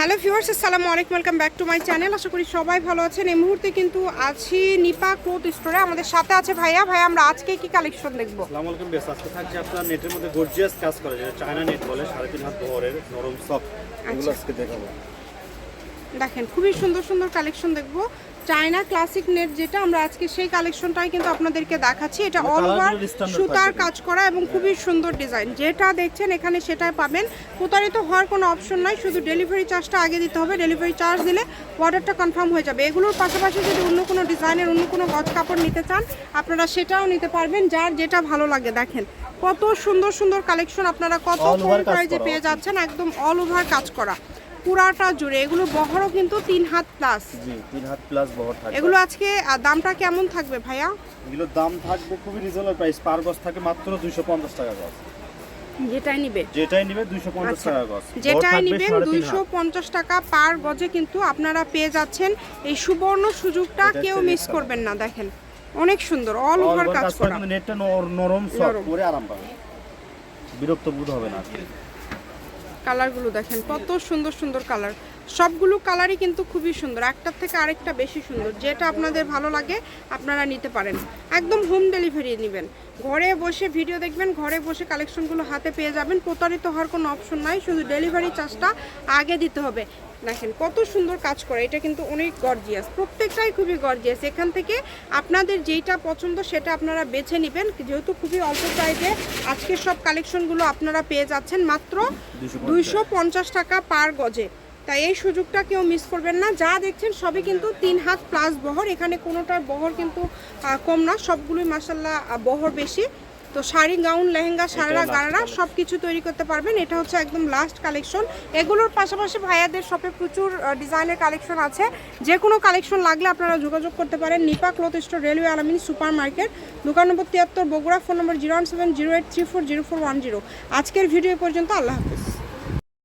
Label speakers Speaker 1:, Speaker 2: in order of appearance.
Speaker 1: Hello viewers আসসালামু আলাইকুম welcome back to my channel. আশা করি সবাই ভালো আছেন। এই মুহূর্তে কিন্তু আছি নিপা ক্লোথ স্টোরে। আমাদের সাথে আছে ভাইয়া। ভাইয়া আমরা আজকে কি কালেকশন দেখব?
Speaker 2: আসসালামু আলাইকুম বেশ আজকে থাকছে আপনার নেটের মধ্যে গর্জিয়াস কাজ করে যেটা চায়না নেট বলে সাড়ে তিন হাত বহরের নরম সফট এগুলো আজকে দেখাবো।
Speaker 1: দেখেন খুবই সুন্দর সুন্দর কালেকশন দেখব। চায়না ক্লাসিক নেট যেটা আমরা আজকে সেই কালেকশনটাই কিন্তু আপনাদেরকে দেখাচ্ছি। এটা অল ওভার সুতার কাজ করা এবং খুবই সুন্দর ডিজাইন। যেটা দেখছেন এখানে সেটাই পাবেন। প্রতারিত হওয়ার কোনো অপশন নাই শুধু ডেলিভারি চার্জটা আগে দিতে হবে। ডেলিভারি চার্জ দিলে অর্ডারটা কনফার্ম হয়ে যাবে। এগুলোর পাশাপাশি যদি অন্য কোনো ডিজাইনের অন্য কোনো গজ কাপড় নিতে চান আপনারা সেটাও নিতে পারবেন। যার যেটা ভালো লাগে দেখেন। কত সুন্দর সুন্দর কালেকশন আপনারা কত কম প্রাইজে পেয়ে যাচ্ছেন একদম অল ওভার কাজ করা। পুরাটা জুড়ে এগুলো বহরও কিন্তু তিন হাত প্লাস
Speaker 2: জি তিন হাত প্লাস বহর থাকবে।
Speaker 1: এগুলো আজকে আহ, দামটা কেমন থাকবে ভাইয়া?
Speaker 2: এগুলোর দাম থাকবে খুবই রিজনেবল প্রাইস পার গজ থাকে মাত্র দুইশো পঞ্চাশ টাকা গজ।
Speaker 1: যেটাই নিবে।
Speaker 2: যেটাই নিবে দুইশো পঞ্চাশ
Speaker 1: আচ্ছা।
Speaker 2: টাকা গজ।
Speaker 1: যেটাই নিবেন দুইশো পঞ্চাশ টাকা পার গজে কিন্তু আপনারা পেয়ে যাচ্ছেন। এই সুবর্ণ সুযোগটা
Speaker 2: এটা
Speaker 1: কেউ
Speaker 2: হচ্ছে
Speaker 1: মিস
Speaker 2: নেটটা।
Speaker 1: করবেন না দেখেন। অনেক সুন্দর অল ওভার কাজ করা।
Speaker 2: নেটটা নর- নরম সফট
Speaker 1: নরম।
Speaker 2: করে আরাম পাবে বিরক্ত বোধ হবে না
Speaker 1: কালারগুলো দেখেন কত সুন্দর সুন্দর কালার। সবগুলো কালারই কিন্তু খুবই সুন্দর। একটার থেকে আরেকটা বেশি সুন্দর। যেটা আপনাদের ভালো লাগে আপনারা নিতে পারেন। একদম হোম ডেলিভারি নেবেন। ঘরে বসে ভিডিও দেখবেন ঘরে বসে কালেকশনগুলো হাতে পেয়ে যাবেন। প্রতারিত হওয়ার কোনো অপশন নাই শুধু ডেলিভারি চার্জটা আগে দিতে হবে। দেখেন কত সুন্দর কাজ করে। এটা কিন্তু অনেক গর্জিয়াস প্রত্যেকটাই খুবই গর্জিয়াস এখান থেকে আপনাদের যেইটা পছন্দ সেটা আপনারা বেছে নেবেন। যেহেতু খুবই অল্প প্রাইসে আজকের সব কালেকশনগুলো আপনারা পেয়ে যাচ্ছেন মাত্র দুইশো পঞ্চাশ। টাকা পার গজে। তাই এই সুযোগটা কেউ মিস করবেন না। যা দেখছেন সবই কিন্তু তিন হাত প্লাস বহর। এখানে কোনোটার বহর কিন্তু কম না। সবগুলোই মাসাল্লাহ বহর বেশি। তো শাড়ি গাউন লেহেঙ্গা সারা গাড়া সব কিছু তৈরি করতে পারবেন। এটা হচ্ছে একদম লাস্ট কালেকশন এগুলোর পাশাপাশি ভাইয়াদের শপে প্রচুর ডিজাইনের কালেকশন আছে। যে কোনো কালেকশন লাগলে আপনারা যোগাযোগ করতে পারেন। Nipa cloth store railway Alamin super market দোকান নম্বর তিয়াত্তর বগুড়া ফোন নম্বর zero one seven zero eight three four zero four one zero আজকের ভিডিও পর্যন্ত আল্লাহ হাফিজ।